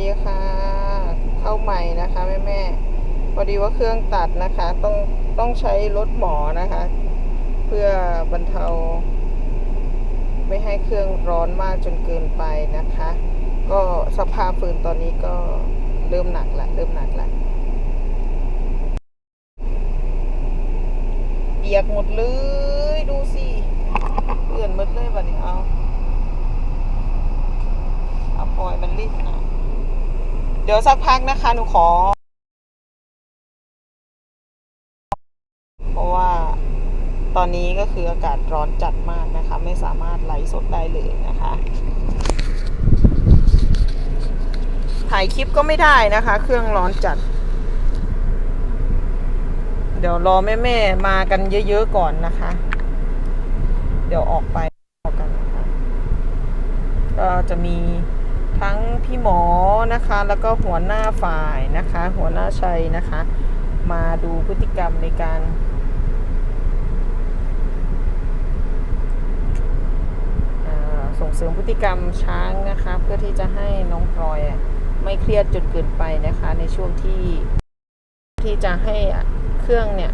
ดีค่ะ เข้าใหม่นะคะแม่แม่พอดีว่าเครื่องตัดนะคะ ต้องต้องใช้รถหมอนะคะ เพื่อบรรเทา ไม่ให้เครื่องร้อนมากจนเกินไปนะคะ ก็สภาพฟืนตอนนี้ก็เริ่มหนักละเริ่มหนักละเปียกหมดเลย ดูสิเปื่อนหมดเลยบัดนี้เอาปล่อยมันรีดนะ เดี๋ยวสักพักนะคะหนูขอ เพราะว่าตอนนี้ก็คืออากาศร้อนจัดมากนะคะ ไม่สามารถไลฟ์สดได้เลยนะคะ ถ่ายคลิปก็ไม่ได้นะคะ เครื่องร้อนจัด เดี๋ยวรอแม่ๆมากันเยอะๆก่อนนะคะ เดี๋ยวออกไปออกกันนะคะ ก็จะมี พี่หมอนะคะ แล้วก็หัวหน้าฝ่ายนะคะ หัวหน้าชัยนะคะ มาดูพฤติกรรมในการส่งเสริมพฤติกรรมช้างนะคะ เพื่อที่จะให้น้องพลอยไม่เครียดจนเกินไปนะคะ ในช่วงที่ที่จะให้เครื่องเนี่ย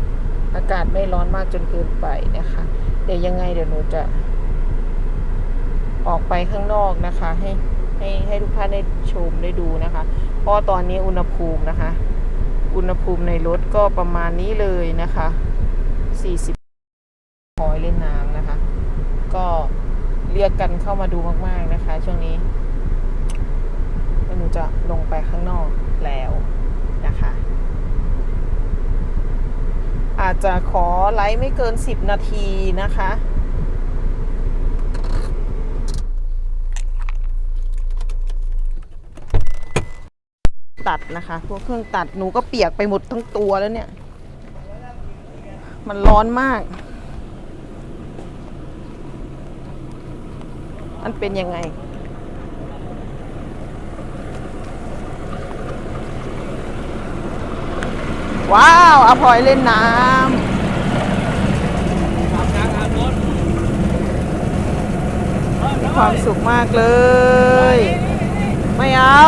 อากาศไม่ร้อนมากจนเกินไปนะคะ เดี๋ยวยังไงเดี๋ยวหนูจะออกไปข้างนอกนะคะให้ ให้ให้ทุกท่านได้ชมได้ดูนะคะ เพราะตอนนี้อุณหภูมินะคะ อุณหภูมิในรถก็ประมาณนี้เลยนะคะ 40คอยเล่นน้ำนะคะ ก็เรียกกันเข้ามาดูมากๆนะคะ ช่วงนี้หนูจะลงไปข้างนอกแล้วนะคะ อาจจะขอไลฟ์ไม่เกิน 10 นาทีนะคะ ตัดนะคะ พวกเครื่องตัดหนูก็เปียกไปหมดทั้งตัวแล้วเนี่ย มันร้อนมาก มันเป็นยังไง ว้าวอภอยเล่นน้ำมีความสุขมากเลย ไม่เอา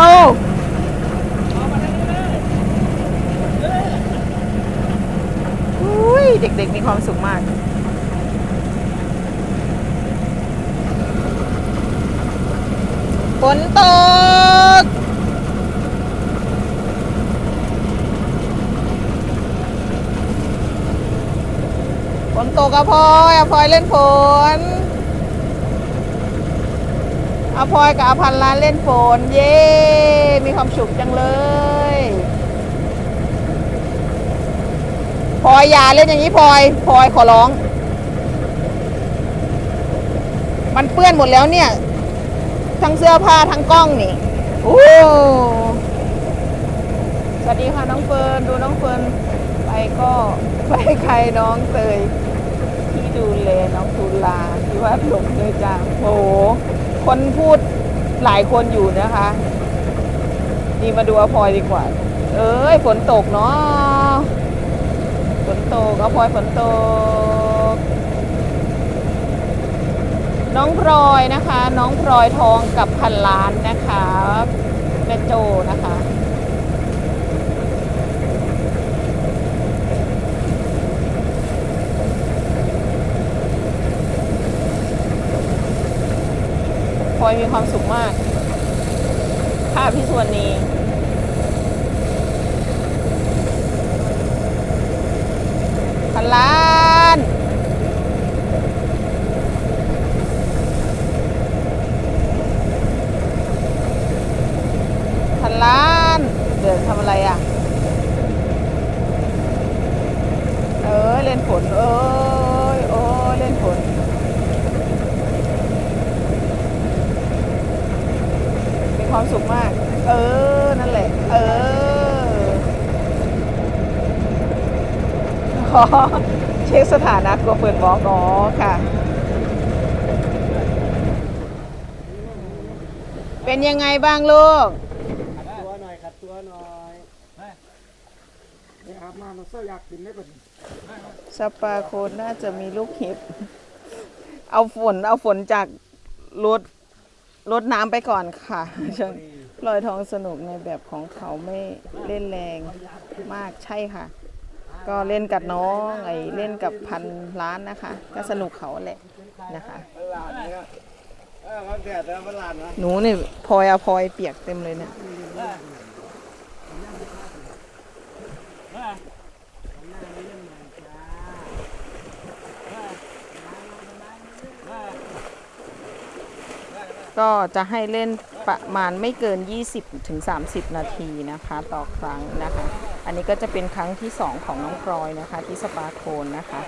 อุ้ย เด็กๆมีความสุขมาก ฝนตก ฝนตกอะพลอยอะพลอยเล่นฝนอะพลอยกับอาพันล้านเล่นฝน เย้ มีความสุขจังเลย พลอยอย่าเล่นอย่างนี้พลอยพลอยขอร้อง มันเปื้อนหมดแล้วเนี่ย ทั้งเสื้อผ้าทั้งกล้องนี่โอ้สวัสดีค่ะน้องเฟิร์นดูน้องเฟิร์นไปก็ไปใครน้องเตยที่ดูแลน้องตุลาที่ว่าหลงเลยจ้าโอ้โหคนพูดหลายคนอยู่นะคะ นี่มาดูอพอยดีกว่า เอ้ยฝนตกเนาะ ตกเอาพลอยฝนตก น้องพลอยนะคะ น้องพลอยทองกับพันล้านนะคะแม่โจนะคะพลอยมีความสุขมากค่ะพี่ส่วนนี้ พัน ล้าน พันล้าน เดี๋ยวทำอะไรอะ เออเล่นฝนเอ้ยโอ้ยเล่นฝน มีความสุขมาก เออ นั่นแหละ เออ ขอเช็คสถานะกลัวเปิดบล็อกอ๋อค่ะ เป็นยังไงบ้างลูกขัดตัวหน่อยขัดตัวหน่อยนี่อาบน้ำมันเสื้ออยากกินได้เป็นสปาโคนน่าจะมีลูกเห็บ เอาฝนเอาฝนจากรถรถน้ำไปก่อนค่ะเชิญลอยทองสนุกในแบบของเขาไม่เล่นแรงมากใช่ค่ะ ก็เล่นกับน้องไอ้เล่นกับพันล้านนะคะ ก็สนุกเขาแหละนะคะหลานเนี่ยเออเขาแดดแล้วมันหลานนะหนูนี่พลอยอะพลอยเปียกเต็มเลยเนี่ยก็จะให้เล่นประมาณไม่เกิน 20ถึง30 นาทีนะคะ ต่อครั้งนะคะ อันนี้ก็จะเป็นครั้งที่ 2 ของน้องพลอยนะคะ ที่สปาโคนนะคะ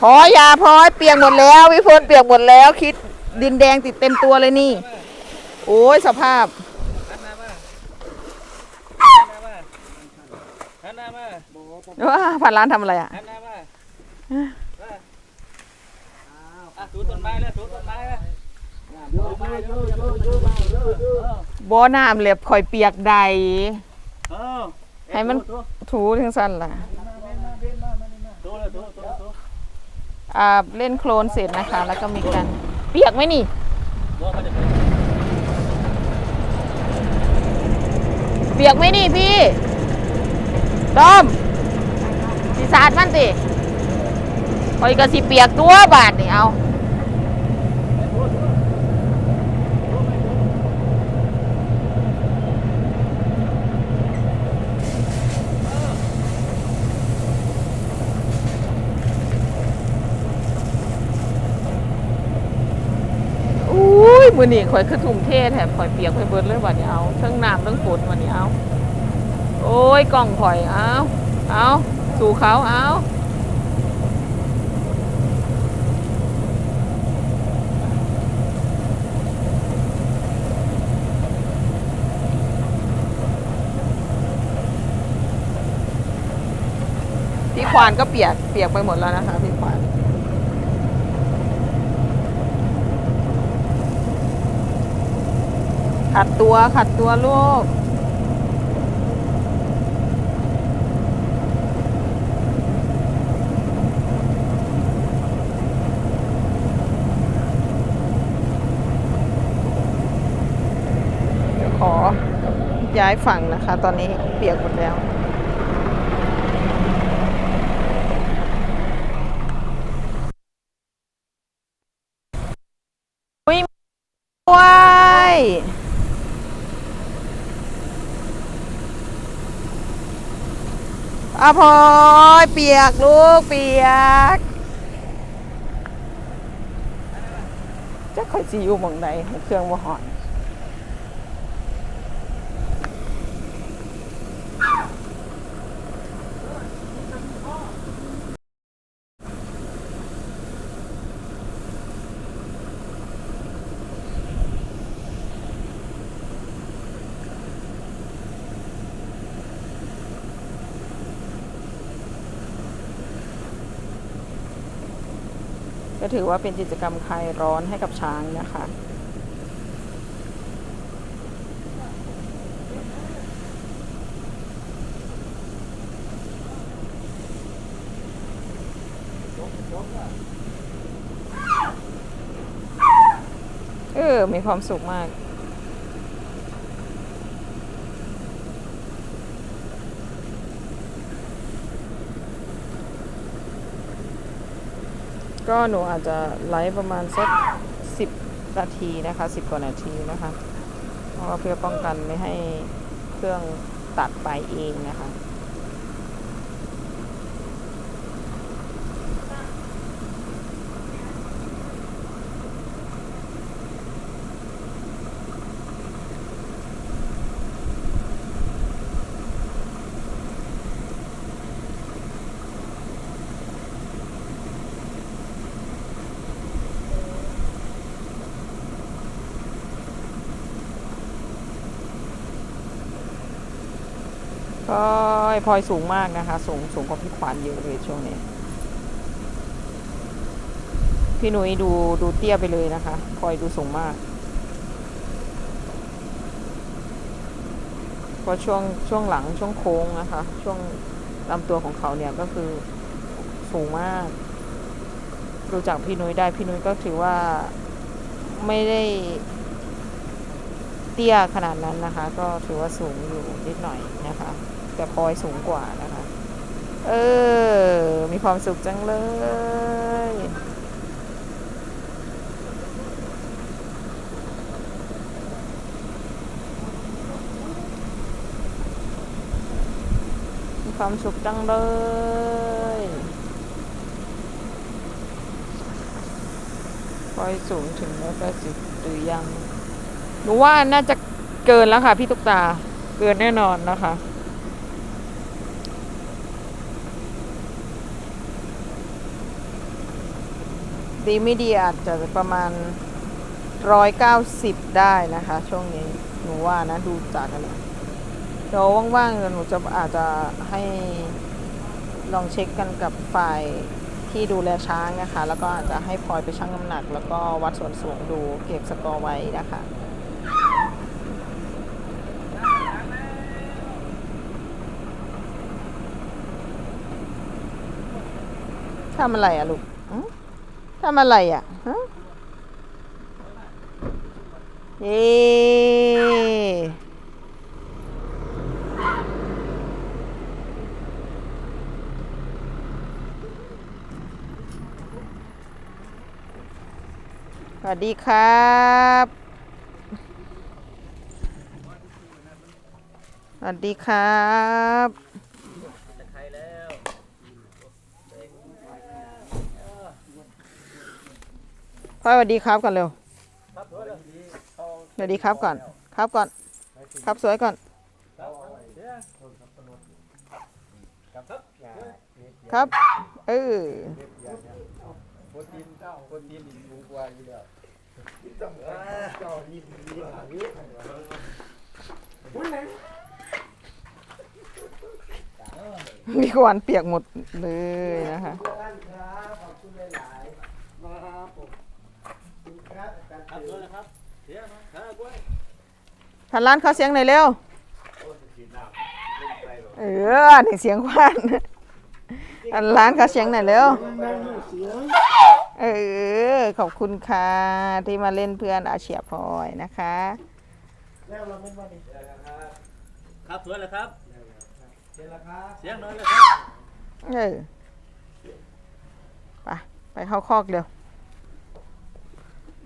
พอยาพลอยเปียกหมดแล้ววิพลเปียกหมดแล้ว คิดดินแดงติดเต็มตัวเลยนี่ โอ้ยสภาพหันหน้ามาหันหน้ามาหันหน้ามาว่านล้านทำอะไรอะหันหน้ามาอะถูต้นไม้แล้วถูต้นไม้แล้ว บ่อน้ำเหล็บคอยเปียกใดเออให้มันถูถึงสั้นล่ะถูเลยถูถูถูอ่าเล่นโคลนเสร็จนะคะ แล้วก็มีการเปียกไหมนี่บัวเขาจะไปเปียกไหมนี่พี่ต้อมสีสาดมันสิคอยก็สิเปียกตัวบาทนี่เอาอุ้ย มือนี่ข่อยคือถุงเทแถมข่อยเปียกข่อยเบิดเลยวันนี้เอาเทั้งน้ำเทั้งฝนวันนี้เอาโอ้ยกล่องข่อยเอาเอาสู่เขาเอาพี่ควานก็เปียกเปียกไปหมดแล้วนะคะพี่ควาน ขัดตัวขัดตัวลูกเดี๋ยวขอย้ายฝั่งนะคะ ตอนนี้เปียกหมดแล้ว อุ้ยว้าย อาพอยเปียกลูกเปียกจะค่อยสีอยู่หมองใดให้เครื่องบ่หอน ก็ถือว่าเป็นกิจกรรมคลายร้อนให้กับช้างนะคะเออ มีความสุขมาก ก็หนูอาจจะไลฟ์ประมาณสักสิบนาทีนะคะสิบกว่านาทีนะคะเพราะว่าเพื่อป้องกันไม่ให้เครื่องตัดไปเองนะคะ ก็พลอยสูงมากนะคะ สูงสูงกว่าพี่ขวัญเยอะเลยช่วงนี้ พี่หนุ่ยดูดูเตี้ยไปเลยนะคะพลอยดูสูงมากเพราะช่วงช่วงหลังช่วงโค้งนะคะ ช่วงลำตัวของเขาเนี่ยก็คือสูงมากดูจากพี่นุ้ยได้พี่นุ้ยก็ถือว่าไม่ได้เตี้ยขนาดนั้นนะคะ ก็ถือว่าสูงอยู่นิดหน่อยนะคะ แต่พลอยสูงกว่านะคะ เออ มีความสุขจังเลย มีความสุขจังเลยพลอยสูงถึงร้อยแปดสิบหรือยัง หนูว่าน่าจะเกินแล้วค่ะพี่ตุ๊กตา เกินแน่นอนนะคะ ดีไม่ดีอาจจะประมาณร้อยเก้าสิบได้นะคะ ช่วงนี้หนูว่านะดูจากกันแล้วเดี๋ยวว่างๆหนูจะอาจจะให้ลองเช็คกันกับฝ่ายที่ดูแลช้างนะคะ แล้วก็อาจจะให้พลอยไปชั่งน้ำหนัก แล้วก็วัดส่วนสูงดูเก็บสกอร์ไว้นะคะทำอะไรอะลูก ทำอะไรอะฮะเย้สวัสดีครับสวัสดีครับ จะใครแล้ว พ่อสวัสดีครับก่อนเร็วครับตัวเลยสวัสดีครับก่อน ครับก่อน ครับสวยก่อน ครับ เออโปรตีก้อนเปียกหมดเลยนะคะ ขอบคุณครับอาจารย์ครับเตืตัวอนเลยครับเสียมาครับกล้วยพันล้านเขาเสียงหน่อยเร็วเออนี่เสียงควันพันล้านเขาเสียงหน่อยเร็ว นั่งอยู่เสียงเออ ขอบคุณค่ะ ที่มาเล่นเพื่อนอาเชียพลอยนะคะ แล้วเราไม่ว่าดีครับตัวเลยครับเสร็จแล้วครับ เสียงน้อยเลยครับ เออ ไป ไปเข้าคอกเร็ว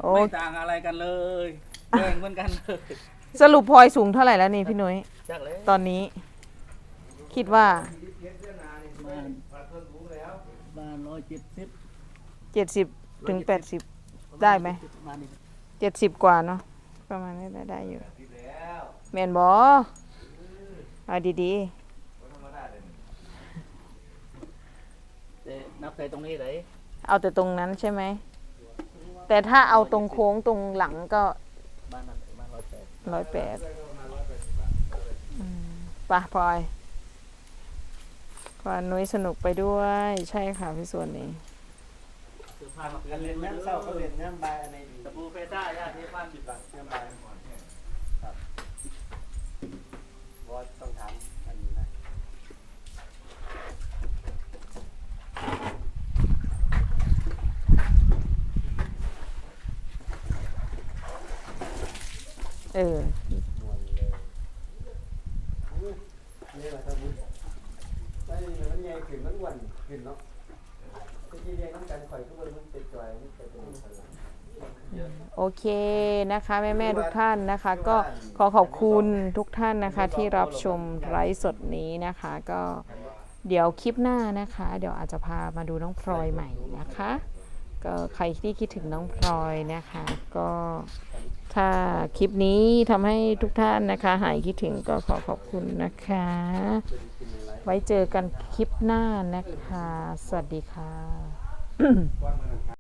โอ้ไม่ต่างอะไรกันเลยแบ่งเหมือนกันเลยสรุปพลอยสูงเท่าไหร่แล้วนี่พี่นุ้ยจักเลยตอนนี้ คิดว่าบ้านบ้านร้อยเจ็ดสิบเจ็ดสิบถึงแปดสิบ ได้ไหม บ้านนี้เจ็ดสิบกว่าเนาะประมาณนี้ได้ได้อยู่แมนบอเอาดีเอ๊ะนับใส่ตรงนี้เลยๆ เอาแต่ตรงนั้นใช่ไหม แต่ถ้าเอาตรงโค้งตรงหลังก็บ้านนั้นบ้านร้อยแปดร้อยแปดปะพลอยพลอยนุ้ยสนุกไปด้วย ใช่ค่ะพี่ส่วนนี้คือพามาเตือกันนเล่เล่นนน้ำน้ำเศเศร้าร้าเขาเขาเล่เล่นนน้ำใบอะไรดีตะปูเฟต้าญาติบ้านสิบบาทน้ำใบครับบอสต้องถามอันนี้นะ เออมวนเลยอู้นี่แหละครับไม่ได้มันใหญ่ขึ้นมันอ้วนขึ้นเนาะตะกี้เรียนน้ำกันข่อยทุกคนมันเป็นจอยมันเป็นเป็นคนละโอเคนะคะแม่แม่ๆทุกท่านนะคะ ก็ขอขอบคุณทุกท่านนะคะ ที่รับชมไลฟ์สดนี้นะคะ ก็เดี๋ยวคลิปหน้านะคะ เดี๋ยวอาจจะพามาดูน้องพลอยใหม่นะคะ ก็ใครที่คิดถึงน้องพลอยนะคะ ก็ ถ้าคลิปนี้ทำให้ทุกท่านนะคะ หายคิดถึงก็ขอขอบคุณนะคะ ไว้เจอกันคลิปหน้านะคะ สวัสดีค่ะ